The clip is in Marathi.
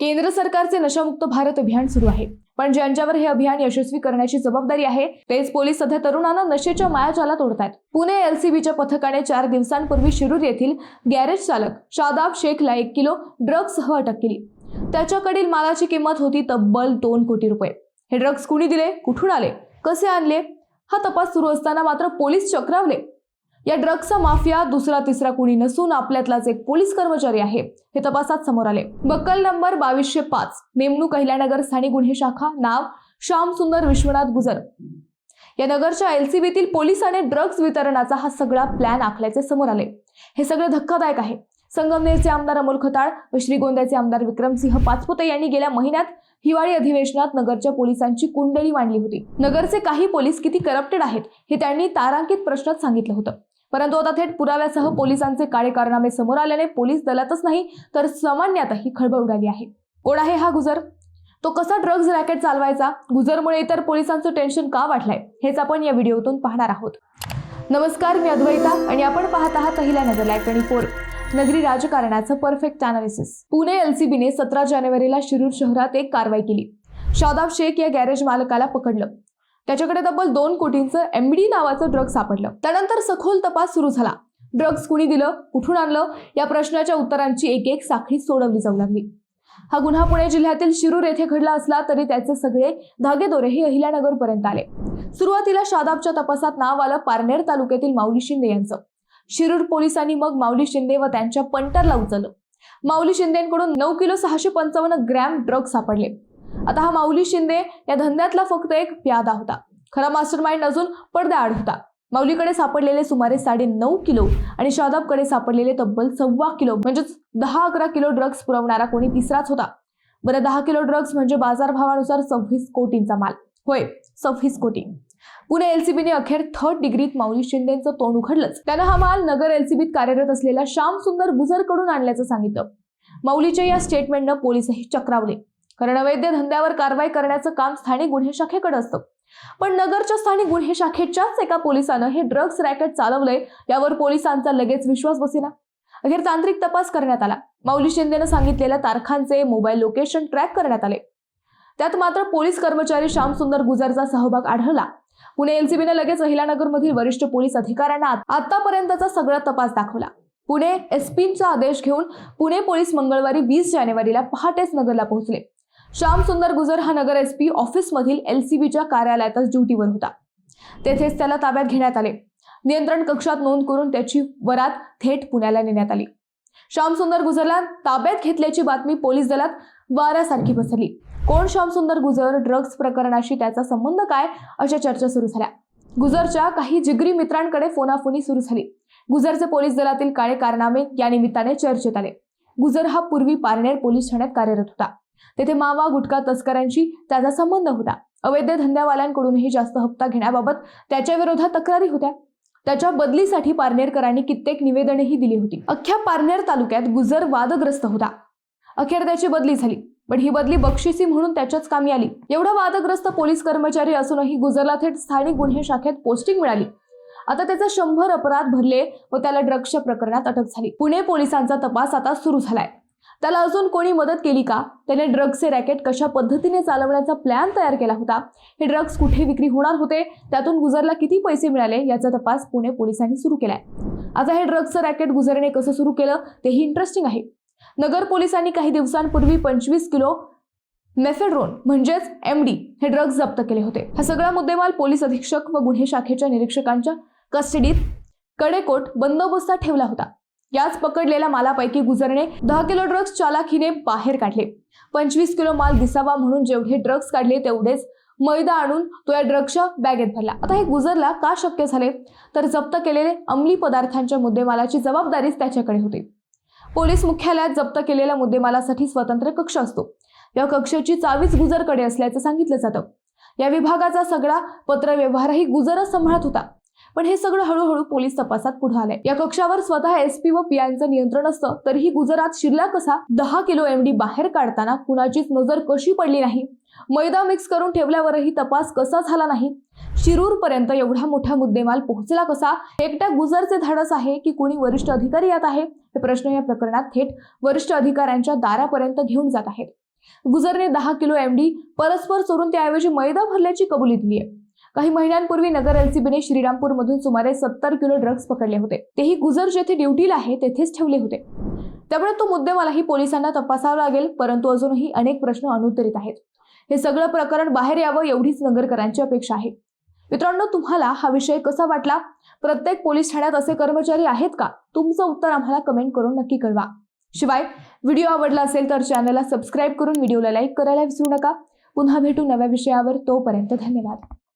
केंद्र सरकारचे नशामुक्त भारत अभियान सुरू आहे. पण ज्यांच्यावर हे अभियान यशस्वी करण्याची जबाबदारी आहे तेच पोलीस सध्या तरुणांना नशेच्या मायाजालात तोडतात पुणे एलसीबीच्या पथकाने चार दिवसांपूर्वी शिरूर येथील गॅरेज चालक शादाब शेखला एक किलो ड्रग्जसह अटक केली. त्याच्याकडील मालाची किंमत होती तब्बल दोन कोटी रुपये. हे ड्रग्ज कुणी दिले? कुठून आले? कसे आणले? हा तपास सुरू असताना मात्र पोलीस चक्रावले. या ड्रग्जचा माफिया दुसरा तिसरा कुणी नसून आपल्यातलाच एक पोलीस कर्मचारी आहे. हे तपासात समोर आले. बक्कल नंबर बावीसशे पाच नेमणूक अहिल्यानगर स्थानिक गुन्हे शाखा नाव श्याम सुंदर विश्वनाथ गुजर. या नगरच्या एलसीबीतील पोलिसाने ड्रग्ज वितरणाचा हा सगळा प्लॅन आखल्याचे समोर आले. हे सगळे धक्कादायक आहे. संगमनेरचे आमदार अमोल खताळ व श्रीगोंद्याचे आमदार विक्रमसिंह पाचपुते यांनी गेल्या महिन्यात हिवाळी अधिवेशनात नगरच्या पोलिसांची कुंडली मांडली होती. नगरचे काही पोलीस किती करप्टेड आहेत हे त्यांनी तारांकित प्रश्नात सांगितलं होतं. परंतु आता थेट पुराव्यासह पोलिसांचे काळे कारनामे समोर आल्याने पोलीस दलातच नाही तर सामान्यातही खळबळ उडाली आहे. कोण आहे हा गुजर? तो कसा ड्रग्ज रॅकेट चालवायचा? गुजरमुळे इतर पोलिसांचं टेन्शन का वाढलंय? हेच आपण या व्हिडिओतून पाहणार आहोत. नमस्कार मी अद्वैता आणि आपण पाहत आहात पहिल्या नगर लाईव्ह ट्वेंटी फोर. नगरी राजकारणाचं परफेक्ट अनालिसिस पुणे एलसीबीने सतरा जानेवारीला शिरूर शहरात एक कारवाई केली. शादाब शेख या गॅरेज मालकाला पकडलं. त्याच्याकडे तब्बल दोन कोटींचं एमडी नावाचं ड्रग सापडलं. त्यानंतर सखोल तपास सुरू झाला. ड्रग्ज कुणी दिलं कुठून आणलं या प्रश्नाच्या उत्तरांची एक एक साखळी सोडवली जाऊ लागली. हा गुन्हा पुणे जिल्ह्यातील शिरूर येथे घडला असला तरी त्याचे सगळे धागेदोरेही अहिल्यानगर पर्यंत आले. सुरुवातीला शादाबच्या तपासात नाव आलं पारनेर तालुक्यातील माऊली शिंदे यांचं. शिरूर पोलिसांनी मग माऊली शिंदे व त्यांच्या पंटरला उचललं. माऊली शिंदेकडून नऊ किलो सहाशे पंचावन्न ग्रॅम ड्रग सापडले. आता हा माऊली शिंदे या धंद्यातला फक्त एक प्यादा होता. खरा मास्टर माइंड अजून पडद्याआड होता. माऊलीकडे सापडलेले सुमारे साडे नऊ किलो आणि शादाबकडे सापडलेले तब्बल सव्वा किलो म्हणजेच दहा अकरा किलो ड्रग्ज पुरवणारा कोणी तिसराच होता. बरं दहा किलो ड्रग्ज म्हणजे बाजारभावानुसार सव्वीस कोटींचा माल. होय सव्वीस कोटी. पुणे एलसीबीने अखेर थर्ड डिग्रीत माऊली शिंदेचं तोंड उघडलंच. त्यानं हा माल नगर एलसीबीत कार्यरत असलेल्या श्याम सुंदर गुजरकडून आणल्याचं सांगितलं. माऊलीच्या या स्टेटमेंटनं पोलीसही चक्रावले. कारण अवैध धंद्यावर कारवाई करण्याचं काम स्थानिक गुन्हे शाखेकडे असतं. पण नगरच्या स्थानिक गुन्हे शाखेच्याच एका पोलिसानं हे ड्रग्ज रॅकेट चालवलंय यावर पोलिसांचा लगेच विश्वास बसेना. अखेर तांत्रिक तपास करण्यात आला. माऊली शिंदेनं सांगितलेल्या तारखांचे मोबाईल लोकेशन ट्रॅक करण्यात आले. त्यात मात्र पोलीस कर्मचारी श्याम सुंदर गुजरचा सहभाग आढळला. पुणे एलसीबीने लगेच अहिलानगरमधील वरिष्ठ पोलीस अधिकाऱ्यांना आतापर्यंतचा सगळा तपास दाखवला. पुणे एसपींचा आदेश घेऊन पुणे पोलीस मंगळवारी वीस जानेवारीला पहाटेच नगरला पोहोचले. श्याम सुंदर गुजर हा नगर एस पी ऑफिसमधील एलसीबीच्या कार्यालयातच ड्युटीवर होता. तेथेच त्याला ताब्यात घेण्यात आले. नियंत्रण कक्षात नोंद करून त्याची वरात थेट पुण्याला नेण्यात आली. श्यामसुंदर गुजरला ताब्यात घेतल्याची बातमी पोलीस दलात वाऱ्यासारखी पसरली. कोण श्यामसुंदर गुजर ड्रग्ज प्रकरणाशी त्याचा संबंध काय अशा चर्चा सुरू झाल्या. गुजरच्या काही जिगरी मित्रांकडे फोनाफोनी सुरू झाली. गुजरचे पोलीस दलातील काळे कारनामे या निमित्ताने चर्चेत आले. गुजर हा पूर्वी पारनेर पोलीस ठाण्यात कार्यरत होता. तेथे मावा गुटखा तस्करांशी त्याचा संबंध होता. अवैध धंद्यावाल्यांकडूनही जास्त हप्ता घेण्याबाबत त्याच्या विरोधात तक्रारी होत्या. त्याच्या बदलीसाठी पारनेरकरांनी कित्येक निवेदनेही दिली होती. अख्ख्या पारनेर तालुक्यात गुजर वादग्रस्त होता. अखेर त्याची बदली झाली. पण ही बदली बक्षिसी म्हणून त्याच्याच कामी आली. एवढा वादग्रस्त पोलीस कर्मचारी असूनही गुजरला थेट स्थानिक गुन्हे शाखेत पोस्टिंग मिळाली. आता त्याचे शंभर अपराध भरले व त्याला ड्रग्सच्या प्रकरणात अटक झाली. पुणे पोलिसांचा तपास आता सुरू झालाय. त्याला अजून कोणी मदत केली का? त्याने ड्रग्सचे रॅकेट कशा पद्धतीने चालवण्याचा प्लॅन तयार केला होता? हे ड्रग्स कुठे विक्री होणार होते? त्यातून गुजरला किती पैसे मिळाले? याचा तपास पुणे पोलिसांनी सुरू केलाय. आता हे ड्रग्सचं रॅकेट गुजरने कसं सुरू केलं? तेही इंटरेस्टिंग आहे. नगर पोलिसांनी काही दिवसांपूर्वी पंचवीस किलो मेफेड्रोन म्हणजेच एम डी हे ड्रग्ज जप्त केले होते. हा सगळा मुद्देमाल पोलीस अधीक्षक व गुन्हे शाखेच्या निरीक्षकांच्या कस्टडीत कडेकोट बंदोबस्तात ठेवला होता. याच पकडलेल्या मालापैकी गुजरने दहा किलो ड्रग्स चालाखीने बाहेर काढले. पंचवीस किलो माल दिसावा म्हणून जेवढे ड्रग्स काढले तेवढेच मैदा आणून तो या ड्रग्सच्या बॅगेत भरला. आता हे गुजरला का शक्य झाले? तर जप्त केलेले अंमली पदार्थांच्या मुद्देमालाची जबाबदारीच त्याच्याकडे होती. पोलीस मुख्यालयात जप्त केलेल्या मुद्देमालासाठी स्वतंत्र कक्ष असतो. या कक्षाची चावीच गुजरकडे असल्याचं सांगितलं जातं. या विभागाचा सगळा पत्रव्यवहारही गुजरच सांभाळत होता. पण हे सगळं हळूहळू पोलीस तपासात पुढे आलंय. या कक्षावर स्वतः एसपी व पीआयचं नियंत्रण असतं तरीही गुजरात शिरला कसा दहा किलो एमडी बाहेर काढताना कुणाचीच नजर कशी पडली नाही? मैदा मिक्स करून ठेवल्यावरही तपास कसा झाला नाही? शिरूर पर्यंत एवढा मोठा मुद्देमाल पोहोचला कसा? एकट्या गुजरचे धाडस आहे की कुणी वरिष्ठ अधिकारी यात आहे? हे प्रश्न या प्रकरणात थेट वरिष्ठ अधिकाऱ्यांच्या दारापर्यंत घेऊन जात आहेत. गुजरने दहा किलो एमडी परस्पर चोरून त्याऐवजी मैदा भरल्याची कबुली दिली आहे काही महिन्यांपूर्वी नगर एलसीबीने श्रीरामपूर मधून सुमारे सत्तर किलो ड्रग्ज पकडले होते. तेही गुजर जेथे ड्युटीला आहे तेथेच ठेवले होते. त्यामुळे तो मुद्देमालाही पोलिसांना तपासावा लागेल परंतु अजूनही अनेक प्रश्न अनुत्तरित आहेत. हे सगळं प्रकरण बाहेर यावं एवढीच नगरकरांची अपेक्षा आहे. मित्रांनो तुम्हाला हा विषय कसा वाटला? प्रत्येक पोलीस ठाण्यात असे कर्मचारी आहेत का? तुमचं उत्तर आम्हाला कमेंट करून नक्की कळवा. शिवाय व्हिडिओ आवडला असेल तर चॅनलला सबस्क्राईब करून व्हिडिओला लाईक करायला विसरू नका. पुन्हा भेटू नव्या विषयावर. तोपर्यंत धन्यवाद.